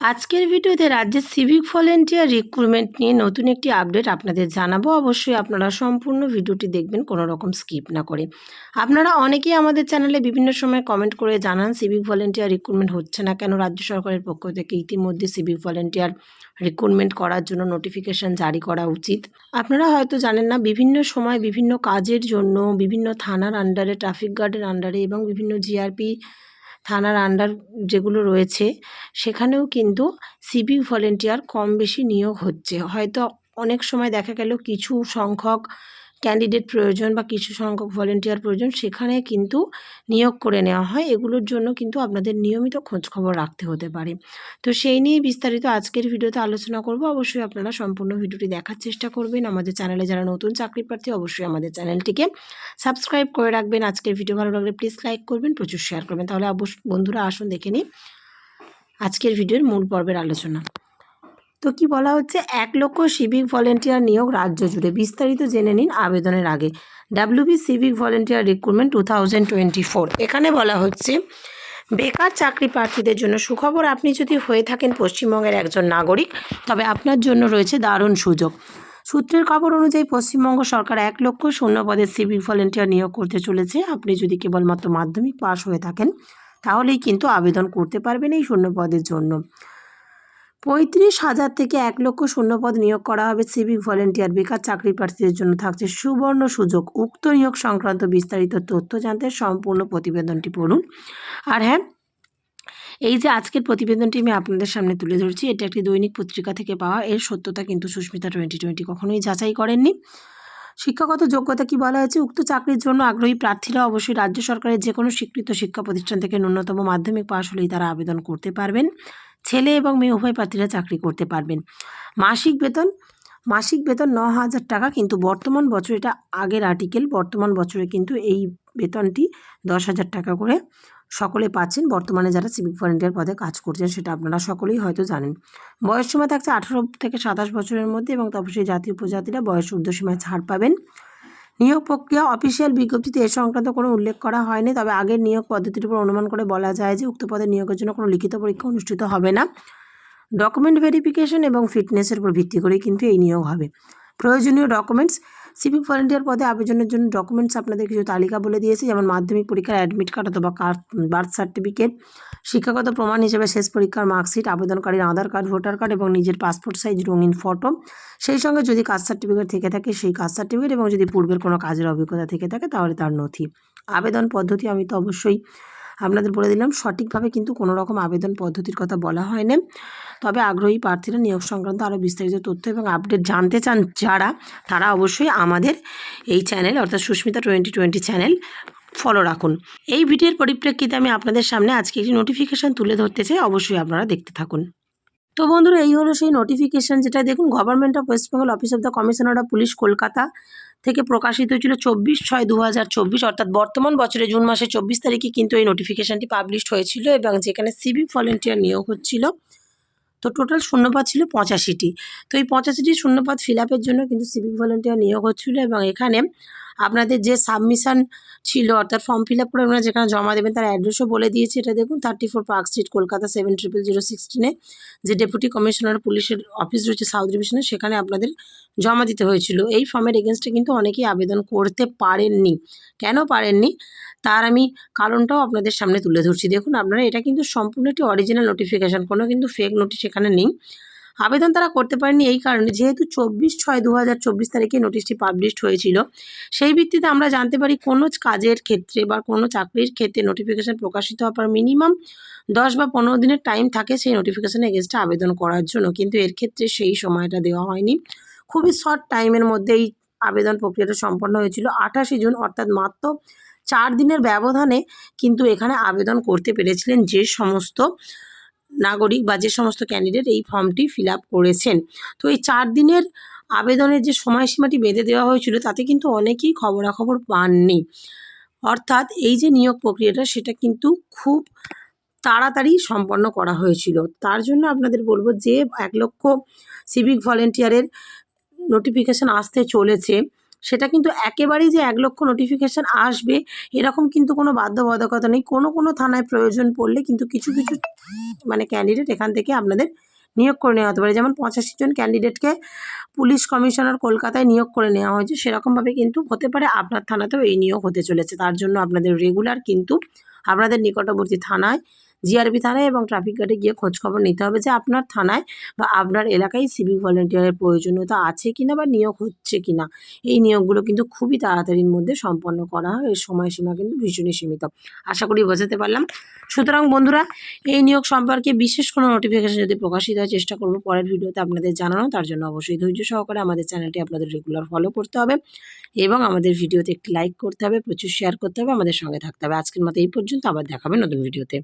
আজকের ভিডিওতে রাজ্যের সিভিক ভলেন্টিয়ার রিক্রুটমেন্ট নিয়ে নতুন একটি আপডেট আপনাদের জানাব। অবশ্যই আপনারা সম্পূর্ণ ভিডিওটি দেখবেন, কোনো রকম স্কিপ না করে। আপনারা অনেকেই আমাদের চ্যানেলে বিভিন্ন সময় কমেন্ট করে জানান সিভিক ভলেন্টিয়ার রিক্রুটমেন্ট হচ্ছে না কেন? রাজ্য সরকারের পক্ষ থেকে ইতিমধ্যে সিভিক ভলেন্টিয়ার রিক্রুটমেন্ট করার জন্য নোটিফিকেশন জারি করা উচিত। আপনারা হয়তো জানেন না, বিভিন্ন সময় বিভিন্ন কাজের জন্য বিভিন্ন থানার আন্ডারে ট্রাফিক গার্ডের আন্ডারে এবং বিভিন্ন জিআরপি থানার আন্ডার যেগুলো রয়েছে, সেখানেও কিন্তু সিভিক ভলেন্টিয়ার কম বেশি নিয়োগ হচ্ছে। হয়তো অনেক সময় দেখা গেল কিছু সংখ্যক ক্যান্ডিডেট প্রয়োজন বা কিছু সংখ্যক ভলেন্টিয়ার প্রয়োজন, সেখানে কিন্তু নিয়োগ করে নেওয়া হয়। এগুলোর জন্য কিন্তু আপনাদের নিয়মিত খোঁজখবর রাখতে হতে পারে। তো সেই নিয়ে বিস্তারিত আজকের ভিডিওতে আলোচনা করব। অবশ্যই আপনারা সম্পূর্ণ ভিডিওটি দেখার চেষ্টা করবেন। আমাদের চ্যানেলে যারা নতুন চাকরি প্রার্থী, অবশ্যই আমাদের চ্যানেলটিকে সাবস্ক্রাইব করে রাখবেন। আজকের ভিডিও ভালো লাগলে প্লিজ লাইক করবেন, প্রচুর শেয়ার করবেন। তাহলে অবশ্য বন্ধুরা আসুন দেখে নিই আজকের ভিডিওর মূল পর্বের আলোচনা। তো কি বলা হচ্ছে? এক লক্ষ সিভিক ভলেন্টিয়ার নিয়োগ রাজ্য জুড়ে। বিস্তারিত জেনে নিন আবেদনের আগে। WB civic volunteer recruitment two thousand twenty four এখানে বলা হচ্ছে, বেকার চাকরি প্রার্থীদের জন্য সুখবর। আপনি যদি হয়ে থাকেন পশ্চিমবঙ্গের একজন নাগরিক, তবে আপনার জন্য রয়েছে দারুণ সুযোগ। সূত্রের খবর অনুযায়ী পশ্চিমবঙ্গ সরকার এক লক্ষ শূন্য পদের সিভিক ভলেন্টিয়ার নিয়োগ করতে চলেছে। আপনি যদি কেবলমাত্র মাধ্যমিক পাশ হয়ে থাকেন, তাহলেই কিন্তু আবেদন করতে পারবেন এই শূন্য পদের জন্য। পঁয়ত্রিশ হাজার থেকে এক লক্ষ শূন্যপদ নিয়োগ করা হবে সিভিক ভলেন্টিয়ার বেকার চাকরি প্রার্থীদের জন্য থাকছে সুবর্ণ সুযোগ। উক্ত নিয়োগ সংক্রান্ত বিস্তারিত তথ্য জানতে সম্পূর্ণ প্রতিবেদনটি পড়ুন। আর হ্যাঁ এই যে আজকের প্রতিবেদনটি আমি আপনাদের সামনে তুলে ধরছি, এটা একটি দৈনিক পত্রিকা থেকে পাওয়া। এর সত্যতা কিন্তু সুস্মিতা টোয়েন্টি টোয়েন্টি কখনোই যাচাই করেননি। শিক্ষাগত যোগ্যতা কি বলা হয়েছে? উক্ত চাকরির জন্য আগ্রহী প্রার্থীরা অবশ্যই রাজ্য সরকারের যে কোনো স্বীকৃত শিক্ষা প্রতিষ্ঠান থেকে ন্যূনতম মাধ্যমিক পাশ হলেই তারা আবেদন করতে পারবেন। ছেলে এবং মেয়ে উভয় প্রার্থীরা চাকরি করতে পারবেন। মাসিক বেতন মাসিক বেতন ন হাজার টাকা, কিন্তু বর্তমান বছর এটা আগের আর্টিকেল বর্তমান বছরে কিন্তু এই বেতনটি দশ হাজার টাকা করে সকলে পাচ্ছেন। বর্তমানে যারা সিভিক ভলেন্টিয়ার পদে কাজ করছেন সেটা আপনারা সকলেই হয়তো জানেন। বয়সসীমা থাকছে আঠারো থেকে সাতাশ বছরের মধ্যে এবং তপসী জাতীয় উপজাতিরা বয়স ঊর্ধ্বসীমায় ছাড় পাবেন। নিয়োগ প্রক্রিয়া অফিসিয়াল বিজ্ঞপ্তিতে এ সংক্রান্ত কোনো উল্লেখ করা হয়নি, তবে আগের নিয়োগ পদ্ধতির উপর অনুমান করে বলা যায় যে উক্ত পদে নিয়োগের জন্য কোনো লিখিত পরীক্ষা অনুষ্ঠিত হবে না। ডকুমেন্ট ভেরিফিকেশন এবং ফিটনেসের উপর ভিত্তি করেই কিন্তু এই নিয়োগ হবে। প্রয়োজনীয় ডকুমেন্টস সিভিক ভলেন্টিয়ার পদে আবেদনের জন্য ডকুমেন্টস আপনাদের কিছু তালিকা বলে দিয়েছে, যেমন মাধ্যমিক পরীক্ষার অ্যাডমিট কার্ড অথবা বার্থ সার্টিফিকেট শিক্ষাগত প্রমাণ হিসেবে শেষ পরীক্ষার মার্কশিট আবেদনকারীর আধার কার্ড ভোটার কার্ড এবং নিজের পাসপোর্ট সাইজ রঙিন ফটো সেই সঙ্গে যদি কাস্ট সার্টিফিকেট থেকে থাকে, সেই কাস্ট সার্টিফিকেট এবং যদি পূর্বের কোনো কাজের অভিজ্ঞতা থেকে থাকে, তাহলে তার নথি। আবেদন পদ্ধতি আমি তো অবশ্যই আপনাদের বলে দিলাম, সঠিকভাবে কিন্তু কোনো রকম আবেদন পদ্ধতির কথা বলা হয়নি। তবে আগ্রহী প্রার্থীরা নিয়োগ সংক্রান্ত আরও বিস্তারিত তথ্য এবং আপডেট জানতে চান যারা, তারা অবশ্যই আমাদের এই চ্যানেল, অর্থাৎ Susmita twenty twenty channel, follow রাখুন। এই ভিডিওর পরিপ্রেক্ষিতে আমি আপনাদের সামনে আজকে একটি নোটিফিকেশান তুলে ধরতে চাই, অবশ্যই আপনারা দেখতে থাকুন। তো বন্ধুরা, এই হলো সেই নোটিফিকেশান যেটা দেখুন government of West Bengal office of the commissioner of police Kolkata থেকে প্রকাশিত হয়েছিল চব্বিশ ছয় দু অর্থাৎ বর্তমান বছরে জুন মাসের চব্বিশ তারিখে কিন্তু এই নোটিফিকেশানটি পাবলিশড হয়েছিল এবং যেখানে সিভিক ভলেন্টিয়ার নিয়োগ হচ্ছিল। তো টোটাল শূন্যপদ ছিল পঁচাশিটি। তো এই পঁচাশিটি শূন্যপদ ফিল আপের জন্য কিন্তু সিভিক ভলেন্টিয়ার নিয়োগ হচ্ছিল এবং এখানে আপনাদের যে সাবমিশন ছিল, অর্থাৎ ফর্ম ফিল আপ করে আপনারা যেখানে জমা দেবেন তার অ্যাড্রেসও বলে দিয়েছে। এটা দেখুন thirty four park street Kolkata seven triple zero সিক্সটিনে যে ডেপুটি কমিশনার পুলিশের অফিস রয়েছে সাউথ ডিভিশনে সেখানে আপনাদের জমা দিতে হয়েছিল। এই ফর্মের এগেনস্টে কিন্তু অনেকেই আবেদন করতে পারেননি। কেন পারেননি? তার আমি কারণটাও আপনাদের সামনে তুলে ধরছি। দেখুন, আপনারা এটা কিন্তু সম্পূর্ণ একটি অরিজিনাল নোটিফিকেশান কোনো কিন্তু ফেক নোটিশ এখানে নেই। আবেদন তারা করতে পারেনি এই কারণে, যেহেতু চব্বিশ ছয় দু হাজার চব্বিশ তারিখে নোটিশটি পাবলিশড হয়েছিল, সেই ভিত্তিতে আমরা জানতে পারি কোনো কাজের ক্ষেত্রে বা কোনো চাকরির ক্ষেত্রে নোটিফিকেশান প্রকাশিত হওয়ার পর মিনিমাম দশ বা পনেরো দিনের টাইম থাকে সেই নোটিফিকেশান এগেনস্টে আবেদন করার জন্য। কিন্তু এর ক্ষেত্রে সেই সময়টা দেওয়া হয়নি। খুবই শর্ট টাইমের মধ্যে এই আবেদন প্রক্রিয়াটা সম্পন্ন হয়েছিল। আঠাশে জুন, অর্থাৎ মাত্র চার দিনের ব্যবধানে কিন্তু এখানে আবেদন করতে পেরেছিলেন যে সমস্ত নাগরিক বা যে সমস্ত ক্যান্ডিডেট এই ফর্মটি ফিল করেছেন। তো এই চার দিনের আবেদনের যে সময়সীমাটি বেঁধে দেওয়া হয়েছিল, তাতে কিন্তু অনেকেই খবরাখবর পাননি। অর্থাৎ এই যে নিয়োগ প্রক্রিয়াটা, সেটা কিন্তু খুব তাড়াতাড়ি সম্পন্ন করা হয়েছিল। তার জন্য আপনাদের বলব যে এক লক্ষ সিভিক ভলেন্টিয়ারের নোটিফিকেশান আসতে চলেছে। সেটা কিন্তু একেবারেই যে এক লক্ষ নোটিফিকেশান আসবে, এরকম কিন্তু কোনো বাধ্যবাধকতা নেই। কোনো কোনো থানায় প্রয়োজন পড়লে কিন্তু কিছু কিছু মানে ক্যান্ডিডেট এখান থেকে আপনাদের নিয়োগ করে নেওয়া হতে পারে। যেমন পঁচাশি জন ক্যান্ডিডেটকে পুলিশ কমিশনার কলকাতায় নিয়োগ করে নেওয়া হয়েছে। সেরকমভাবে কিন্তু হতে পারে। আপনার থানাতেও এই নিয়োগ হতে চলেছে। তার জন্য আপনাদের রেগুলার কিন্তু আপনাদের নিকটবর্তী থানায় জিআরবি থানায় এবং ট্রাফিক গার্ডে গিয়ে খোঁজখবর নিতে হবে যে আপনার থানায় বা আপনার এলাকায় সিভিক ভলেন্টিয়ারের প্রয়োজনীয়তা আছে কিনা বা নিয়োগ হচ্ছে কিনা। এই নিয়োগগুলো কিন্তু খুবই তাড়াতাড়ির মধ্যে সম্পন্ন করা হয়। এর সময়সীমা কিন্তু ভীষণই সীমিত। আশা করি বোঝাতে পারলাম। সুতরাং বন্ধুরা, এই নিয়োগ সম্পর্কে বিশেষ কোনো নোটিফিকেশন যদি প্রকাশিত হয়, চেষ্টা করব পরের ভিডিওতে আপনাদের জানানো। তার জন্য অবশ্যই ধৈর্য সহকারে আমাদের চ্যানেলটি আপনাদের রেগুলার ফলো করতে হবে এবং আমাদের ভিডিওতে একটি লাইক করতে হবে, প্রচুর শেয়ার করতে হবে, আমাদের সঙ্গে থাকতে হবে। আজকের মতো এই পর্যন্ত আবার দেখাবে নতুন ভিডিওতে